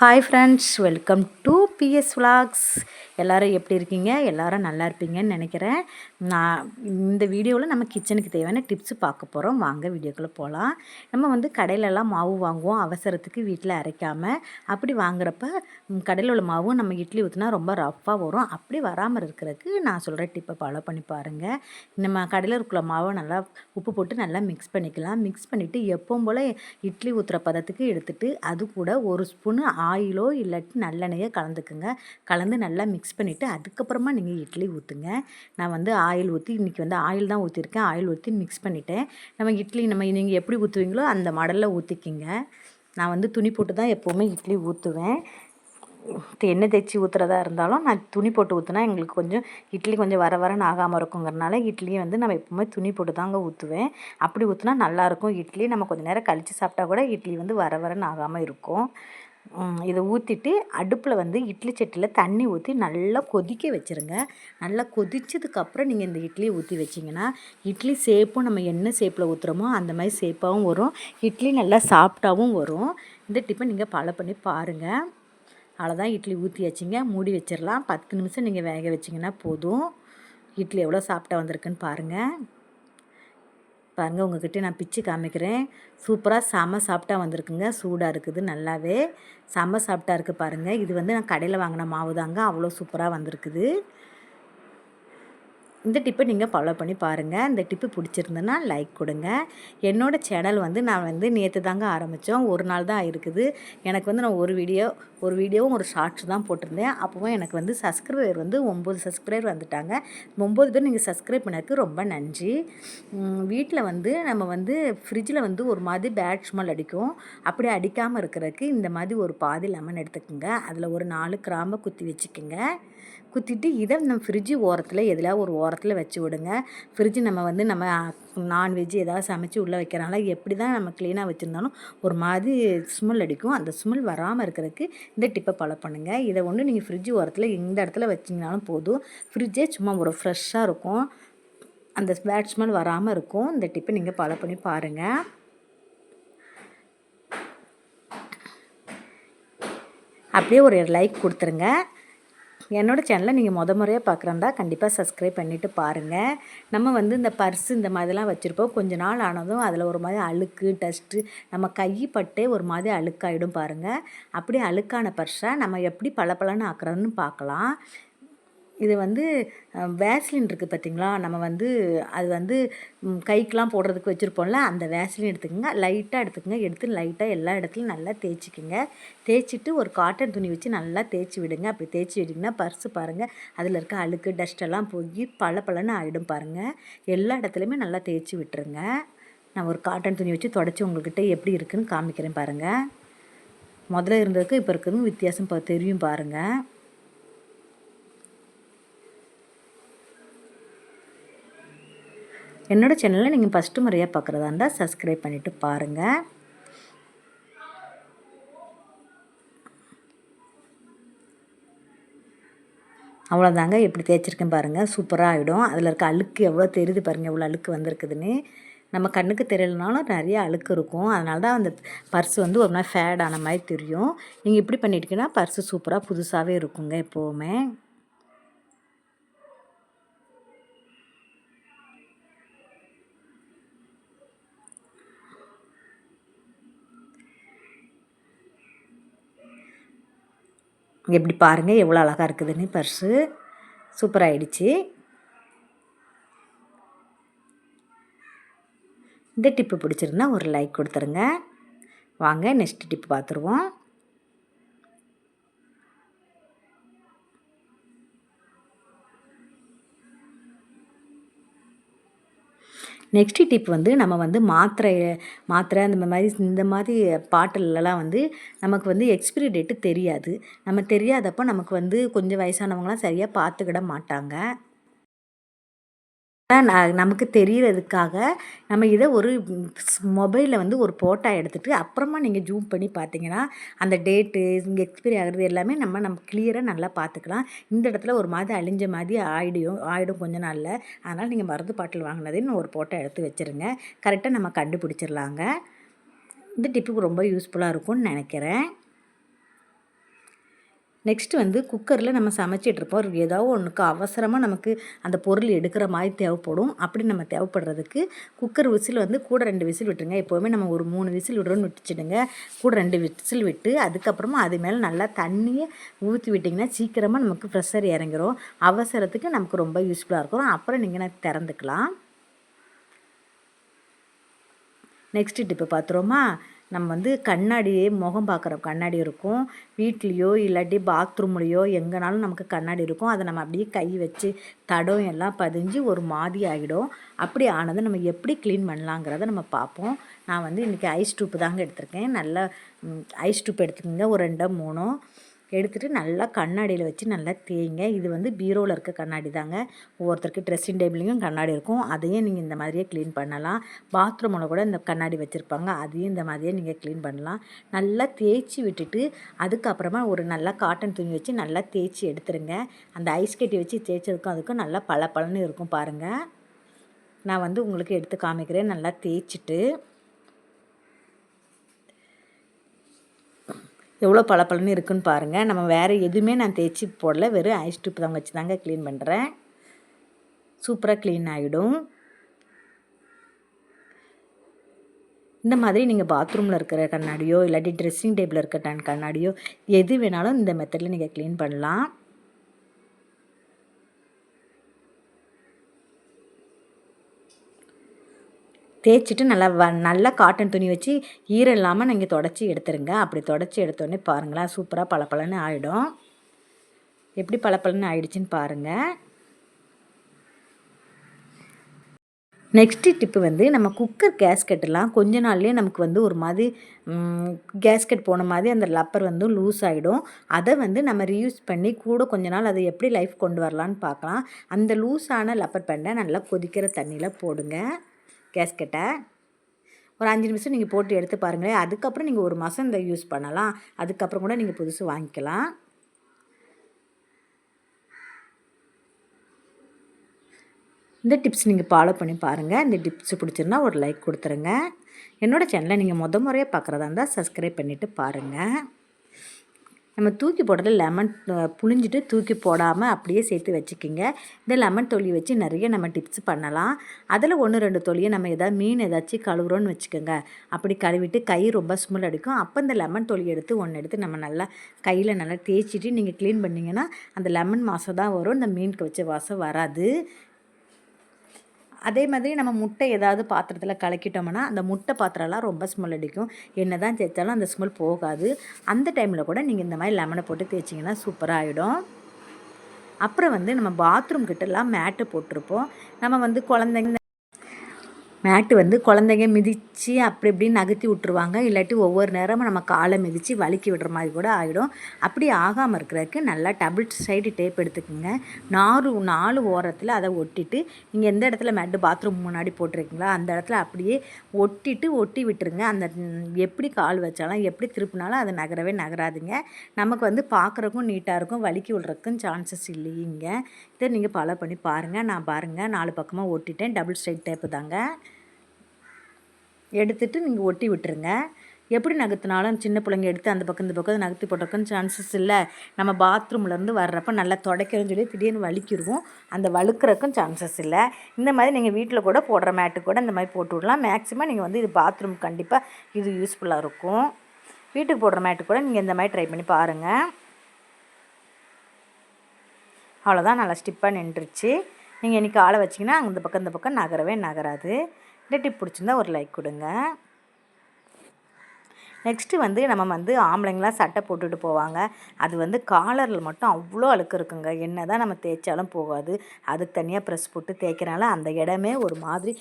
Hi friends welcome to PS vlogs எல்லோரும் எப்படி இருக்கீங்க? எல்லோரும் நல்லா இருப்பீங்கன்னு நினைக்கிறேன். நான் இந்த வீடியோவில் நம்ம கிச்சனுக்கு தேவையான டிப்ஸு பார்க்க போகிறோம் வாங்க வீடியோக்குள்ளே போகலாம் நம்ம வந்து கடையிலலாம் மாவு வாங்குவோம். அவசரத்துக்கு வீட்டில் அரைக்காமல் அப்படி வாங்குறப்ப கடையில் உள்ள மாவும் நம்ம இட்லி ஊற்றினா ரொம்ப ரஃப்பாக வரும். அப்படி வராமல் இருக்கிறதுக்கு நான் சொல்கிற டிப்பை ஃபாலோ பண்ணி பாருங்கள் நம்ம கடையில் இருக்கிற மாவை நல்லா உப்பு போட்டு நல்லா மிக்ஸ் பண்ணிக்கலாம். மிக்ஸ் பண்ணிவிட்டு எப்பவும் போல் இட்லி ஊற்றுற பதத்துக்கு எடுத்துகிட்டு அது கூட ஒரு ஸ்பூனு ஆயிலோ இல்லாட்டி நல்லெண்ணெயோ கலந்துக்குங்க. கலந்து நல்லா மிக்ஸ் பண்ணிவிட்டு அதுக்கப்புறமா நீங்கள் இட்லி ஊற்றுங்க நான் வந்து ஆயில் ஊற்றி இன்றைக்கி வந்து ஆயில் தான் ஊற்றிருக்கேன் ஆயில் ஊற்றி மிக்ஸ் பண்ணிவிட்டேன் நம்ம இட்லி நம்ம நீங்கள் எப்படி ஊற்றுவீங்களோ அந்த மாடலில் ஊற்றிக்கிங்க நான் வந்து துணி போட்டு தான் எப்போவுமே இட்லி ஊற்றுவேன் எண்ணெய் தேய்ச்சி ஊற்றுறதா இருந்தாலும் நான் துணி போட்டு ஊற்றுனா எங்களுக்கு கொஞ்சம் இட்லி கொஞ்சம் வர வரன்னு ஆகாமல் இருக்குங்கிறனால இட்லியை வந்து நம்ம எப்போவுமே துணி போட்டு தாங்க ஊற்றுவேன் அப்படி ஊற்றுனா நல்லாயிருக்கும் இட்லி நம்ம கொஞ்சம் நேரம் கழித்து சாப்பிட்டா கூட இட்லி வந்து வர வரன்னு ஆகாமல் இருக்கும். இதை ஊற்றிட்டு அடுப்பில் வந்து இட்லி சட்டியில் தண்ணி ஊற்றி நல்லா கொதிக்க வச்சுருங்க. நல்லா கொதிச்சதுக்கப்புறம் நீங்கள் இந்த இட்லியை ஊற்றி வச்சிங்கன்னா இட்லி சேப்பும் நம்ம என்ன சேப்பில் ஊற்றுறோமோ அந்த மாதிரி சேப்பாகவும் வரும். இட்லி நல்லா சாஃப்டாகவும் வரும். இந்த டிப்பை நீங்கள் ஃபாலோ பண்ணி பாருங்கள் அவ்வளோதான் இட்லி ஊற்றி வச்சிங்க மூடி வச்சிடலாம் பத்து நிமிஷம் நீங்கள் வேக வச்சிங்கன்னா போதும். இட்லி எவ்வளோ சாப்பிட்டா வந்திருக்குன்னு பாருங்கள் பாருங்கள் உங்கள்கிட்ட நான் பிச்சு காமிக்கிறேன். சூப்பராக செம சாப்பிட்டா வந்திருக்குங்க. சூடாக இருக்குது நல்லாவே. செம சாப்பிட்டா இருக்குது பாருங்கள் இது வந்து நான் கடையில் வாங்கின மாவு தாங்க. அவ்வளோ சூப்பராக வந்திருக்குது. இந்த டிப்பை நீங்கள் ஃபாலோ பண்ணி பாருங்கள் இந்த டிப்பு பிடிச்சிருந்ததுன்னா லைக் கொடுங்க. என்னோடய சேனல் வந்து நான் வந்து நேற்று தாங்க ஆரம்பித்தோம் ஒரு நாள் தான் இருக்குது. எனக்கு வந்து நான் ஒரு வீடியோ ஒரு வீடியோவும் ஒரு ஷார்ட்ஸ் தான் போட்டிருந்தேன். அப்போவும் எனக்கு வந்து சப்ஸ்கிரைபர் வந்து ஒம்பது சப்ஸ்கிரைபர் வந்துட்டாங்க. ஒம்பது பேர் நீங்கள் சப்ஸ்கிரைப் பண்ணதுக்கு ரொம்ப நன்றி. வீட்டில் வந்து நம்ம வந்து ஃப்ரிட்ஜில் வந்து ஒரு மாதிரி பேட் ஸ்மெல் அடிக்கும். அப்படி அடிக்காமல் இருக்கிறதுக்கு இந்த மாதிரி ஒரு பாதி லெமன் எடுத்துக்கோங்க. அதில் ஒரு நாலு கிராம்பை குத்தி வச்சுக்கோங்க. குத்திட்டு இதை நம்ம ஃப்ரிட்ஜு ஓரத்தில் எதில் ஒரு ஓரத்தில் வச்சு விடுங்க. ஃப்ரிட்ஜு நம்ம வந்து நம்ம நான்வெஜ் ஏதாவது சமைச்சு உள்ளே வைக்கிறனால எப்படி தான் நம்ம க்ளீனாக வச்சுருந்தாலும் ஒரு மாதிரி ஸ்மெல் அடிக்கும். அந்த ஸ்மெல் வராமல் இருக்கிறதுக்கு இந்த டிப்பை ஃபாலோ பண்ணுங்கள் இதை ஒன்று நீங்கள் ஃப்ரிட்ஜு ஓரத்தில் எந்த இடத்துல வச்சிங்கனாலும் போதும். ஃப்ரிட்ஜே சும்மா ஒரு ஃப்ரெஷ்ஷாக இருக்கும். அந்த பேட் ஸ்மெல் வராமல் இருக்கும். இந்த டிப்பை நீங்கள் ஃபாலோ பண்ணி பாருங்கள் அப்படியே ஒரு லைக் கொடுத்துருங்க. என்னோடய சேனலை நீங்கள் முத முறையாக பார்க்குறதா கண்டிப்பாக சப்ஸ்கிரைப் பண்ணிவிட்டு பாருங்கள் நம்ம வந்து இந்த பர்ஸு இந்த மாதிரிலாம் வச்சுருப்போம். கொஞ்ச நாள் ஆனதும் அதில் ஒரு மாதிரி அழுக்கு டஸ்ட்டு நம்ம கை பட்டே ஒரு மாதிரி அழுக்காயிடும் பாருங்கள் அப்படி அழுக்கான பர்ஸை நம்ம எப்படி பளபளன்னு ஆக்குறதுன்னு பார்க்கலாம் இது வந்து வேஸ்லின் இருக்குது பார்த்திங்களா நம்ம வந்து அது வந்து கைக்கெலாம் போடுறதுக்கு வச்சுருப்போம்ல அந்த வேஸ்லின் எடுத்துக்கோங்க. லைட்டாக எடுத்துக்கோங்க. எடுத்து லைட்டாக எல்லா இடத்துலையும் நல்லா தேய்ச்சிக்கோங்க. தேய்ச்சிட்டு ஒரு காட்டன் துணி வச்சு நல்லா தேய்ச்சி விடுங்க. அப்படி தேய்ச்சி விட்டிங்கன்னா பர்ஸு பாருங்கள் அதில் இருக்க அழுக்கு டஸ்ட்டெல்லாம் போய் பல பலன்னு ஆகிடும் பாருங்கள் எல்லா இடத்துலையுமே நல்லா தேய்ச்சி விட்டுருங்க. நான் ஒரு காட்டன் துணி வச்சு தொடச்சி உங்கள்கிட்ட எப்படி இருக்குதுன்னு காமிக்கிறேன் பாருங்கள் முதல்ல இருந்ததுக்கு இப்போ இருக்கிறதும் வித்தியாசம் தெரியும் பாருங்கள் என்னோடய சேனலில் நீங்கள் ஃபஸ்ட்டு முறையாக பார்க்குறதா இருந்தால் சப்ஸ்கிரைப் பண்ணிவிட்டு பாருங்கள் அவ்வளோதாங்க எப்படி தேய்ச்சிருக்கேன் பாருங்கள் சூப்பராக ஆகிடும் அதில் இருக்க அழுக்கு எவ்வளோ தெரியுது பாருங்கள் எவ்வளோ அழுக்கு வந்திருக்குதுன்னு. நம்ம கண்ணுக்கு தெரியலனாலும் நிறைய அழுக்கு இருக்கும். அதனால தான் அந்த பர்ஸ் வந்து ஒரு மாதிரி ஃபேடான மாதிரி தெரியும். நீங்கள் இப்படி பண்ணிட்டீங்கன்னா பர்ஸு சூப்பராக புதுசாகவே இருக்குங்க எப்போவுமே. எப்படி பாருங்கள் எவ்வளோ அழகாக இருக்குதுன்னு பர்ஸு. சூப்பராகிடுச்சு இந்த டிப்பு பிடிச்சிருந்தா ஒரு லைக் கொடுத்துருங்க. வாங்க நெக்ஸ்ட் டிப்பு பார்த்துருவோம். நெக்ஸ்ட் டிப் வந்து நம்ம வந்து மாத்திரை மாத்திரை அந்த மாதிரி இந்த மாதிரி பாட்டிலெலாம் வந்து நமக்கு வந்து எக்ஸ்பிரி டேட்டு தெரியாது. நம்ம தெரியாதப்போ நமக்கு வந்து கொஞ்சம் வயசானவங்களாம் சரியாக பார்த்துக்கிட மாட்டாங்க. நான் நமக்கு தெரியறதுக்காக நம்ம இதை ஒரு மொபைலில் வந்து ஒரு ஃபோட்டோ எடுத்துகிட்டு அப்புறமா நீங்கள் ஜூம் பண்ணி பார்த்தீங்கன்னா அந்த டேட்டு இங்கே எக்ஸ்பைரி ஆகிறது எல்லாமே நம்ம நம்ம கிளியராக நல்லா பார்த்துக்கலாம் இந்த இடத்துல ஒரு மாதிரி அழிஞ்ச மாதிரி ஆயிடும் ஆயிடும் கொஞ்ச நாளில். அதனால் நீங்கள் மருந்து பாட்டில் வாங்கினதையும் ஒரு ஃபோட்டோ எடுத்து வச்சுருங்க. கரெக்டாக நம்ம கண்டுபிடிச்சிடலாங்க இந்த டிப்புக்கு ரொம்ப யூஸ்ஃபுல்லாக இருக்கும்னு நினைக்கிறேன். நெக்ஸ்ட்டு வந்து குக்கரில் நம்ம சமைச்சிட்ருப்போம் ஏதாவது ஒன்றுக்கு அவசரமாக நமக்கு அந்த பொருள் எடுக்கிற மாதிரி தேவைப்படும். அப்படி நம்ம தேவைப்படுறதுக்கு குக்கர் விசில் வந்து கூட ரெண்டு விசில் விட்டுருங்க. எப்போவுமே நம்ம ஒரு மூணு விசில் விடுறோன்னு விட்டுச்சிடுங்க. கூட ரெண்டு விசில் விட்டு அதுக்கப்புறமா அது மேலே நல்லா தண்ணியை ஊற்றி விட்டிங்கன்னா சீக்கிரமாக நமக்கு ப்ரெஷர் இறங்கிரும். அவசரத்துக்கு நமக்கு ரொம்ப யூஸ்ஃபுல்லாக இருக்கும். அப்புறம் நீங்கள் திறந்துக்கலாம். Next tip பார்த்துருவோமா? நம்ம வந்து கண்ணாடியே முகம் பார்க்குற கண்ணாடி இருக்கும். வீட்லேயோ இல்லாட்டி பாத்ரூம்லேயோ எங்கேனாலும் நமக்கு கண்ணாடி இருக்கும். அதை நம்ம அப்படியே கை வச்சு தடம் எல்லாம் பதிஞ்சு ஒரு மாதிரி ஆகிடும். அப்படி ஆனதை நம்ம எப்படி க்ளீன் பண்ணலாங்கிறத நம்ம பார்ப்போம். நான் வந்து இன்றைக்கி ஐஸ் டூப்பு தாங்க எடுத்திருக்கேன். நல்லா ஐஸ் டூப் எடுத்துக்கோங்க. ஒரு ரெண்டோ மூணோ. எடுத்துகிட்டு நல்லா கண்ணாடியில் வச்சு நல்லா தேய்ங்க. இது வந்து பீரோவில் இருக்க கண்ணாடி தாங்க. ஒவ்வொருத்தருக்கு ட்ரெஸ்ஸிங் டேபிள்லேயும் கண்ணாடி இருக்கும். அதையும் நீங்கள் இந்த மாதிரியே க்ளீன் பண்ணலாம். பாத்ரூமில் கூட இந்த கண்ணாடி வச்சுருப்பாங்க. அதையும் இந்த மாதிரியே நீங்கள் க்ளீன் பண்ணலாம். நல்லா தேய்ச்சி விட்டுட்டு அதுக்கப்புறமா ஒரு நல்லா காட்டன் துணி வச்சு நல்லா தேய்ச்சி எடுத்துருங்க. அந்த ஐஸ் கட்டி வச்சு தேய்ச்சதுக்கும் அதுக்கும் நல்லா பல பலன்னு இருக்கும் பாருங்கள் நான் வந்து உங்களுக்கு எடுத்து காமிக்கிறேன். நல்லா தேய்ச்சிட்டு எவ்வளோ பளபளன்னு இருக்குன்னு பாருங்கள் நம்ம வேறு எதுவுமே நான் தேய்ச்சி போடல. வெறும் ஐஸ் டியூப் தான் வச்சு தாங்க க்ளீன் பண்ணுறேன் சூப்பராக க்ளீன் ஆகிடும் இந்த மாதிரி நீங்கள் பாத்ரூமில் இருக்கிற கண்ணாடியோ இல்லாட்டி ட்ரெஸ்ஸிங் டேபிளில் இருக்கிற கண்ணாடியோ எது வேணாலும் இந்த மெத்தடில் நீங்கள் க்ளீன் பண்ணலாம். தேய்ச்சிட்டு நல்லா வ நல்லா காட்டன் துணி வச்சு ஈரம் இல்லாமல் நீங்கள் தொடச்சி எடுத்துருங்க. அப்படி தொடச்சி எடுத்தோடனே பாருங்களேன் சூப்பராக பளபளன்னு ஆகிடும் எப்படி பளபளன்னு ஆயிடுச்சுன்னு பாருங்கள் நெக்ஸ்ட்டு டிப்பு வந்து நம்ம குக்கர் கேஸ்கெட்டெல்லாம் கொஞ்ச நாள்லேயே நமக்கு வந்து ஒரு மாதிரி கேஸ்கெட் போன மாதிரி அந்த லப்பர் வந்து லூஸ் ஆகிடும் அதை வந்து நம்ம ரீயூஸ் பண்ணி கூட கொஞ்ச நாள் அதை எப்படி லைஃப் கொண்டு வரலான்னு பார்க்கலாம். அந்த லூஸான லப்பர் பெண்டை நல்லா கொதிக்கிற தண்ணியில் போடுங்க. கேஸ்கெட்டை ஒரு அஞ்சு நிமிஷம் நீங்கள் போட்டு எடுத்து பாருங்களேன் அதுக்கப்புறம் நீங்கள் ஒரு மாதம் இந்த யூஸ் பண்ணலாம். அதுக்கப்புறம் கூட நீங்கள் புதுசு வாங்கிக்கலாம். இந்த டிப்ஸ் நீங்கள் ஃபாலோ பண்ணி பாருங்கள் இந்த டிப்ஸ் பிடிச்சிருந்தா ஒரு லைக் கொடுத்துருங்க. என்னோடய சேனலை நீங்கள் முத முறையாக பார்க்குறதா இருந்தால் சப்ஸ்கிரைப் பண்ணிவிட்டு பாருங்கள் நம்ம தூக்கி போடுறது லெமன் புழிஞ்சிட்டு தூக்கி போடாமல் அப்படியே சேர்த்து வச்சுக்கிங்க. இந்த லெமன் தொலி வச்சு நிறைய நம்ம டிப்ஸ் பண்ணலாம். அதில் ஒன்று ரெண்டு தொலியை நம்ம எதாவது மீன் ஏதாச்சும் கழுவுறோன்னு வச்சுக்கோங்க. அப்படி கழுவிட்டு கை ரொம்ப ஸ்மெல் அடிக்கும். அப்போ இந்த லெமன் தொலி எடுத்து ஒன்று எடுத்து நம்ம நல்லா கையில் நல்லா தேய்ச்சிட்டு நீங்கள் க்ளீன் பண்ணிங்கன்னா அந்த லெமன் மாதம் தான் வரும். இந்த மீனுக்கு வச்ச வாசம் வராது. அதே மாதிரி நம்ம முட்டை ஏதாவது பாத்திரத்தில் கலக்கிட்டோம்னா அந்த முட்டை பாத்திரம்லாம் ரொம்ப ஸ்மெல் அடிக்கும். என்ன தான் தேய்ச்சாலும் அந்த ஸ்மெல் போகாது. அந்த டைமில் கூட நீங்கள் இந்த மாதிரி லெமனை போட்டு தேய்ச்சிங்கன்னா சூப்பராக ஆகிடும் அப்புறம் வந்து நம்ம பாத்ரூம் கிட்டலாம் மேட்டு போட்டிருப்போம். நம்ம வந்து குழந்தைங்க மேட்டு வந்து குழந்தைங்க மிதித்து அப்படி இப்படின்னு நகர்த்தி விட்ருவாங்க இல்லாட்டி ஒவ்வொரு நேரமும் நம்ம காலை மிதித்து வலுக்கி விடுற மாதிரி கூட ஆகிடும் அப்படி ஆகாமல் இருக்கிறதுக்கு நல்லா டபுள் சைடு டேப் எடுத்துக்கோங்க. நாலு நாலு ஓரத்தில் அதை ஒட்டிட்டு நீங்கள் எந்த இடத்துல மேட்டு பாத்ரூம் முன்னாடி போட்டிருக்கீங்களோ அந்த இடத்துல அப்படியே ஒட்டிட்டு ஒட்டி விட்டுருங்க. அந்த எப்படி கால் வச்சாலும் எப்படி திருப்பினாலும் அது நகரவே நகராதுங்க. நமக்கு வந்து பார்க்குறக்கும் நீட்டாக இருக்கும் வலிக்கி விடுறதுக்கும் சான்சஸ் இல்லைங்க. இதை நீங்கள் ஃபாலோ பண்ணி பாருங்கள் நான் பாருங்கள் நாலு பக்கமாக ஒட்டிட்டேன் டபுள் சைட் டேப்பு தாங்க. எடுத்துட்டு நீங்கள் ஒட்டி விட்டுருங்க. எப்படி நகர்த்தினாலும் சின்ன பிள்ளைங்க எடுத்து அந்த பக்கம் இந்த பக்கம் நகர்த்தி போட்டிருக்குன்னு சான்சஸ் இல்லை. நம்ம பாத்ரூம்லேருந்து வர்றப்ப நல்லா தொடக்கிறோன்னு சொல்லி திடீர்னு வலிக்கிடுவோம் அந்த வழுக்கிறக்கும் சான்சஸ் இல்லை. இந்த மாதிரி நீங்கள் வீட்டில் கூட போடுற மேட்டு கூட இந்த மாதிரி போட்டு விடலாம். மேக்ஸிமம் நீங்கள் வந்து இது பாத்ரூம் கண்டிப்பாக இது யூஸ்ஃபுல்லாக இருக்கும். வீட்டுக்கு போடுற மேட்டு கூட நீங்கள் இந்த மாதிரி ட்ரை பண்ணி பாருங்கள் அவ்வளோதான் நல்லா ஸ்டிப்பாக நின்றுச்சு நீங்கள் இன்றைக்கி ஆளை வச்சிங்கன்னா அந்த பக்கம் இந்த பக்கம் நகரவே நகராது. இந்த டிப் பிடிச்சிருந்தா ஒரு லைக் கொடுங்க. நெக்ஸ்ட்டு வந்து நம்ம வந்து ஆம்பளைங்களாம் சட்டை போட்டுட்டு போவாங்க. அது வந்து காலரில் மட்டும் அவ்வளோ அழுக்கு இருக்குங்க. என்ன தான் நம்ம தேய்ச்சாலும் போகாது. அதுக்கு தனியாக ப்ரெஸ் போட்டு தேய்க்கிறனால அந்த இடமே ஒரு மாதிரி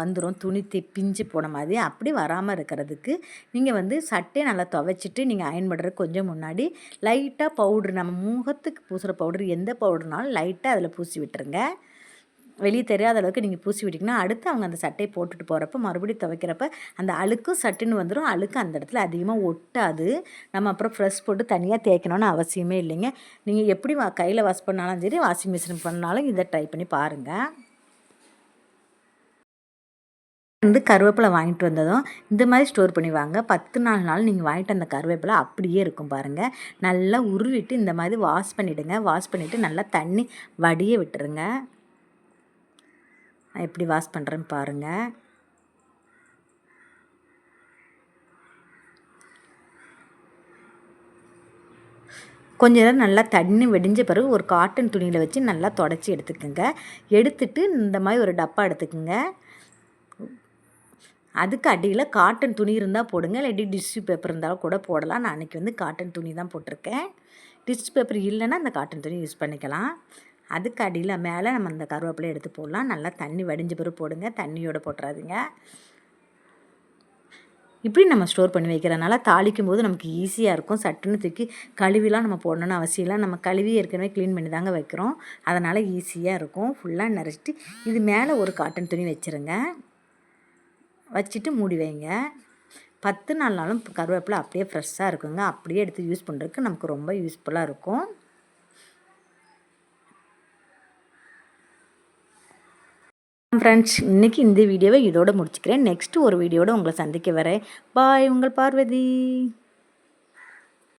வந்துடும் துணி தி பிஞ்சு போன மாதிரி அப்படி வராமல் இருக்கிறதுக்கு நீங்கள் வந்து சட்டையை நல்லா துவைச்சிட்டு நீங்கள் அயன் பண்ணுறதுக்கு கொஞ்சம் முன்னாடி லைட்டாக பவுட்ரு நம்ம முகத்துக்கு பூசுகிற பவுட்ரு எந்த பவுடர்னாலும் லைட்டாக அதில் பூசி விட்டுருங்க. வெளியே தெரியாத அளவுக்கு நீங்கள் பூசி விட்டிங்கன்னா அடுத்து அவங்க அந்த சட்டையை போட்டுட்டு போகிறப்ப மறுபடியும் துவைக்கிறப்ப அந்த அழுக்கும் சட்டுன்னு வந்துடும் அழுக்கு அந்த இடத்துல அதிகமாக ஒட்டாது. நம்ம அப்புறம் ஃப்ரெஷ் போட்டு தனியாக தேய்க்கணும்னு அவசியமே இல்லைங்க. நீங்கள் எப்படி கையில் வாஷ் பண்ணாலும் சரி வாஷிங் மிஷின் பண்ணாலும் இதை ட்ரை பண்ணி பாருங்கள் வந்து கருவேப்பிலை வாங்கிட்டு வந்ததும் இந்த மாதிரி ஸ்டோர் பண்ணி வாங்க. பத்து நாலு நாள் நீங்கள் வாங்கிட்டு அந்த கருவேப்பிலை அப்படியே இருக்கும் பாருங்கள் நல்லா உருவிட்டு இந்த மாதிரி வாஷ் பண்ணிவிடுங்க வாஷ் பண்ணிவிட்டு நல்லா தண்ணி வடிய விட்டுருங்க. நான் எப்படி வாஷ் பண்ணுறேன்னு பாருங்கள் கொஞ்ச நேரம் நல்லா தண்ணி வெடிஞ்ச பிறகு ஒரு காட்டன் துணியில் வச்சு நல்லா தொடச்சி எடுத்துக்கோங்க. எடுத்துட்டு இந்த மாதிரி ஒரு டப்பா எடுத்துக்கோங்க. அதுக்கு அடியில் காட்டன் துணி இருந்தால் போடுங்க. இல்லாட்டி டிஷ்யூ பேப்பர் இருந்தாலும் கூட போடலாம். நான் அன்றைக்கி வந்து காட்டன் துணி தான் போட்டிருக்கேன். டிஷ்யூ பேப்பர் இல்லைன்னா அந்த காட்டன் துணி யூஸ் பண்ணிக்கலாம். அதுக்கு அடியில் மேலே நம்ம அந்த கருவேப்பிலை எடுத்து போடலாம். நல்லா தண்ணி வடிஞ்ச பிறகு போடுங்க. தண்ணியோடு போட்டுறாதீங்க. இப்படி நம்ம ஸ்டோர் பண்ணி வைக்கிறனால தாளிக்கும் போது நமக்கு ஈஸியாக இருக்கும். சட்டுன்னு தூக்கி கழுவிலாம் நம்ம போடணும்னு அவசியம் இல்லை. நம்ம கழுவி ஏற்கனவே க்ளீன் பண்ணி தாங்க வைக்கிறோம். அதனால் ஈஸியாக இருக்கும். ஃபுல்லாக நிறச்சிட்டு இது மேலே ஒரு காட்டன் துணி வச்சுருங்க. வச்சுட்டு மூடி வைங்க. பத்து நாள் நாளும் கருவேப்பிலை அப்படியே ஃப்ரெஷ்ஷாக இருக்குங்க. அப்படியே எடுத்து யூஸ் பண்ணுறதுக்கு நமக்கு ரொம்ப யூஸ்ஃபுல்லாக இருக்கும். ஃப்ரெண்ட்ஸ் இன்றைக்கி இந்த வீடியோவை இதோடு முடிச்சுக்கிறேன். நெக்ஸ்ட்டு ஒரு வீடியோட உங்களை சந்திக்க வரேன். பாய் உங்கள் பார்வதி.